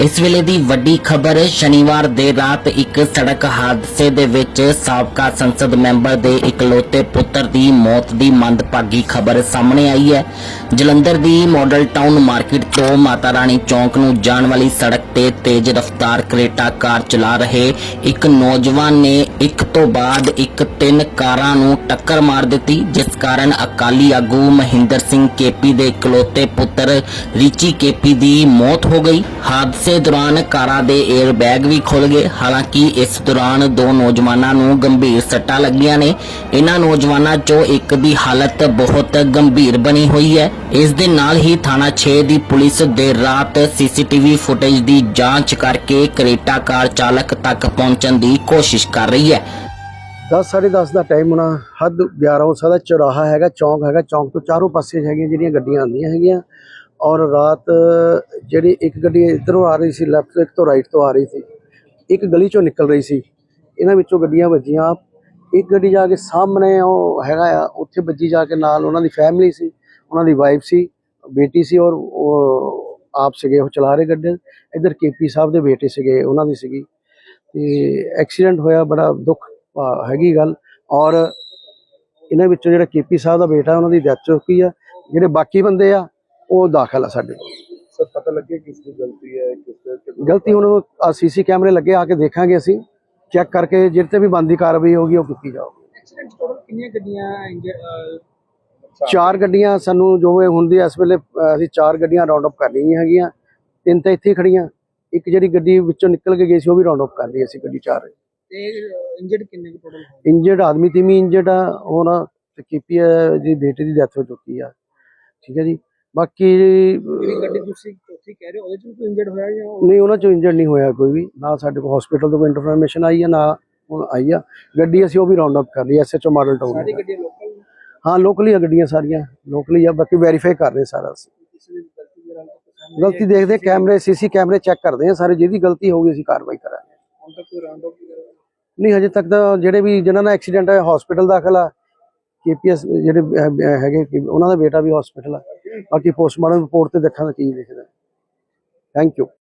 ਇਸ ਵੇਲੇ ਦੀ ਵੱਡੀ ਖਬਰ, ਸ਼ਨੀਵਾਰ ਦੇਰ ਰਾਤ ਇੱਕ ਸੜਕ ਹਾਦਸੇ ਦੇ ਵਿੱਚ ਸਾਬਕਾ ਸੰਸਦ ਮੈਂਬਰ ਦੇ ਇਕਲੌਤੇ ਪੁੱਤਰ ਦੀ ਮੌਤ ਦੀ ਮੰਦਭਾਗੀ ਖਬਰ ਸਾਹਮਣੇ ਆਈ ਹੈ। ਜਲੰਧਰ ਦੀ ਮਾਡਲ ਟਾਊਨ ਮਾਰਕੀਟ ਤੋਂ ਮਾਤਾ ਰਾਣੀ ਚੌਂਕ ਨੂੰ ਜਾਣ ਵਾਲੀ ਸੜਕ ਤੇ ਤੇਜ਼ ਰਫ਼ਤਾਰ ਕਰੇਟਾ ਕਾਰ ਚਲਾ ਰਹੇ ਇੱਕ ਨੌਜਵਾਨ ਨੇ ਇੱਕ ਤੋਂ ਬਾਅਦ ਇੱਕ ਤਿੰਨ ਕਾਰਾਂ ਨੂੰ ਟੱਕਰ ਮਾਰ ਦਿੱਤੀ, ਜਿਸ ਕਾਰਨ ਅਕਾਲੀ ਆਗੂ ਮਹਿੰਦਰ ਸਿੰਘ ਕੇਪੀ ਦੇ ਇਕਲੌਤੇ ਪੁੱਤਰ ਰਿਚੀ ਕੇਪੀ ਦੀ ਮੌਤ ਹੋ ਗਈ। ਹਾਦਸੇ ਦੌਰਾਨ ਕਾਰਾਂ ਦੇ 에ਅਰ ਬੈਗ ਵੀ ਖੁੱਲ ਗਏ। ਹਾਲਾਂਕਿ ਇਸ ਦੌਰਾਨ ਦੋ ਨੌਜਵਾਨਾਂ ਨੂੰ ਗੰਭੀਰ ਸੱਟਾਂ ਲੱਗੀਆਂ ਨੇ। ਇਹਨਾਂ ਨੌਜਵਾਨਾਂ 'ਚੋਂ ਇੱਕ ਦੀ ਹਾਲਤ ਬਹੁਤ ਗੰਭੀਰ ਬਣੀ ਹੋਈ ਹੈ। ਇਸ ਦੇ ਨਾਲ ਹੀ ਥਾਣਾ 6 ਦੀ ਪੁਲਿਸ ਦੇਰ ਰਾਤ ਸੀਸੀਟੀਵੀ ਫੁਟੇਜ ਦੀ ਜਾਂਚ ਕਰਕੇ ਕਰੇਟਾ ਕਾਰ ਚਾਲਕ ਤੱਕ ਪਹੁੰਚਣ ਦੀ ਕੋਸ਼ਿਸ਼ ਕਰ ਰਹੀ ਹੈ। 10 10:30 ਦਾ ਟਾਈਮ ਹੋਣਾ। ਹੱਦ 11 ਹੋ ਚੌਰਾਹਾ ਹੈਗਾ, ਚੌਂਕ ਹੈਗਾ। ਚੌਂਕ ਤੋਂ ਚਾਰੋਂ ਪਾਸੇ ਹੈਗੀਆਂ ਜਿਹੜੀਆਂ ਗੱਡੀਆਂ ਆਉਂਦੀਆਂ ਹੈਗੀਆਂ। ਔਰ ਰਾਤ ਜਿਹੜੀ ਇੱਕ ਗੱਡੀ ਇਧਰੋਂ ਆ ਰਹੀ ਸੀ ਲੈਫਟ ਤੋਂ ਇੱਕ ਤੋਂ ਰਾਈਟ ਤੋਂ ਆ ਰਹੀ ਸੀ, ਇੱਕ ਗਲੀ ਚੋਂ ਨਿਕਲ ਰਹੀ ਸੀ। ਇਹਨਾਂ ਵਿੱਚੋਂ ਗੱਡੀਆਂ ਵੱਜੀਆਂ। ਇੱਕ ਗੱਡੀ ਜਾ ਕੇ ਸਾਹਮਣੇ ਉਹ ਹੈਗਾ ਆ, ਉੱਥੇ ਵੱਜੀ ਜਾ ਕੇ ਨਾਲ ਉਹਨਾਂ ਦੀ ਫੈਮਿਲੀ ਸੀ, ਉਹਨਾਂ ਦੀ ਵਾਈਫ ਸੀ, ਬੇਟੀ ਸੀ ਔਰ ਉਹ ਆਪ ਸੀਗੇ, ਉਹ ਚਲਾ ਰਹੇ ਗੱਡੀ ਇਧਰ ਕੇਪੀ ਸਾਹਿਬ ਦੇ ਬੇਟੇ ਸੀਗੇ, ਉਹਨਾਂ ਦੀ ਸੀਗੀ। ਤੇ ਐਕਸੀਡੈਂਟ ਹੋਇਆ, ਬੜਾ ਦੁੱਖ ਹੈਗੀ ਗੱਲ। ਔਰ ਇਹਨਾਂ ਵਿੱਚੋਂ ਜਿਹੜਾ ਕੇਪੀ ਸਾਹਿਬ ਦਾ ਬੇਟਾ, ਉਹਨਾਂ ਦੀ ਡੈਥ ਹੋ ਚੁੱਕੀ ਆ। ਜਿਹੜੇ ਬਾਕੀ ਬੰਦੇ ਆ ਉਹ ਦਾਖਲ ਆ ਸਾਡੇ ਕੋਲ। ਸਰ ਪਤਾ ਲੱਗੇ ਕਿਸ ਦੀ ਗਲਤੀ ਹੈ ਕਿਸ ਦੇ ਗਲਤੀ ਹੁਣ ਸੀਸੀ ਕੈਮਰੇ ਲੱਗੇ ਆ ਕੇ ਦੇਖਾਂਗੇ ਅਸੀਂ। ਚੈੱਕ ਕਰਕੇ ਜਿਹੜੇ ਤੇ ਵੀ ਬੰਦੀ ਕਾਰਵਾਈ ਹੋਗੀ ਉਹ ਕੀਤੀ ਜਾਊਗੀ। ਐਕਸੀਡੈਂਟ ਟੋਟਲ ਕਿੰਨੀਆਂ ਗੱਡੀਆਂ ਇੰਜਰ ਚਾਰ ਗੱਡੀਆਂ ਸਾਨੂੰ ਜੋ ਹੁੰਦੀ ਇਸ ਵੇਲੇ ਅਸੀਂ ਚਾਰ ਗੱਡੀਆਂ ਰਾਉਂਡ ਅਪ ਕਰ ਲਈਆਂ ਹੈਗੀਆਂ। ਤਿੰਨ ਤਾਂ ਇੱਥੇ ਹੀ ਖੜੀਆਂ ਇੱਕ ਜਿਹੜੀ ਗੱਡੀ ਵਿੱਚੋਂ ਨਿਕਲ ਕੇ ਗਈ ਸੀ ਉਹ ਵੀ ਰਾਉਂਡ ਅਪ ਕਰ ਲਈ ਅਸੀਂ ਗੱਡੀ ਚਾਰ ਤੇ ਇੰਜਰਡ ਕਿੰਨੇ ਕੁ ਟੋਟਲ ਇੰਜਰਡ ਆਦਮੀ ਆ। ਹੁਣ ਤੇ ਕੀਪੀ ਦੀ ਬੇਟੇ ਦੀ ਡੈਥ ਹੋ ਚੁੱਕੀ ਆ। ਠੀਕ ਹੈ ਜੀ। ਬਾਕੀ ਜਿਹੜੀ ਗੱਡੀ ਤੁਸੀਂ ਚੌਥੀ ਕਹਿ ਰਹੇ ਹੋ ਉਹਦੇ ਚ ਵੀ ਕੋਈ ਇੰਜਰਡ ਹੋਇਆ ਜਾਂ ਉਹ- ਨਹੀਂ ਉਹਨਾਂ ਚੋਂ ਇੰਜਰਡ ਨਹੀਂ ਹੋਇਆ ਕੋਈ ਵੀ। ਨਾ ਸਾਡੇ ਕੋਲ ਹਸਪੀਟਲ ਤੋਂ ਕੋਈ ਇਨਫੋਰਮੇਸ਼ਨ ਆਈ ਹੈ ਨਾ ਹੁਣ ਆਈ ਆ। ਗੱਡੀ ਅਸੀਂ ਉਹ ਵੀ ਰਾਉਂਡ ਅਪ ਕਰ ਲਈ ਐਸਐਚਓ ਮਾਡਲ ਸਾਰੀ ਟਾਊਨ ਗੱਡੀਆਂ ਲੋਕਲ ਹਾਂ ਲੋਕਲੀ ਆ ਗੱਡੀਆਂ ਸਾਰੀਆਂ। ਲੋਕਲੀ ਆ ਬਾਕੀ ਵੈਰੀਫਾਈ ਕਰ ਰਹੇ ਸਾਰਾ ਅਸੀਂ। ਕਿਸੇ ਦੀ ਗਲਤੀ ਦੇ ਨਾਲ ਤਾਂ ਸਾਹਮਣੇ ਗਲਤੀ ਦੇਖਦੇ ਕੈਮਰੇ ਸੀਸੀ ਕੈਮਰੇ ਚੈੱਕ ਕਰਦੇ ਆ ਸਾਰੇ ਜਿਹਦੀ ਗਲਤੀ ਹੋਊਗੀ ਅਸੀਂ ਕਾਰਵਾਈ ਕਰਾਂਗੇ। ਹੁਣ ਤੱਕ ਕੋਈ ਰਾਉਂਡ ਅਪ ਨਹੀਂ ਹਜੇ ਤੱਕ ਤਾਂ ਜਿਹੜੇ ਵੀ ਜਿਨ੍ਹਾਂ ਦਾ ਐਕਸੀਡੈਂਟ ਹੋਇਆ ਹਸਪੀਟਲ ਦਾਖਲ ਆ। ਕੇਪੀਐਸ ਜਿਹੜੇ ਅਹ, ਅਹ, ਹੈਗੇ ਕਿ ਉਹਨਾਂ ਦਾ ਬੇਟਾ ਵੀ ਹਸਪੀਟਲ ਆ। ਬਾਕੀ ਪੋਸਟਮਾਰਟਮ ਰਿਪੋਰਟ ਤੇ ਦੇਖਾਂਗੇ ਕੀ ਦਿਖਦਾ ਥੈਂਕ ਯੂ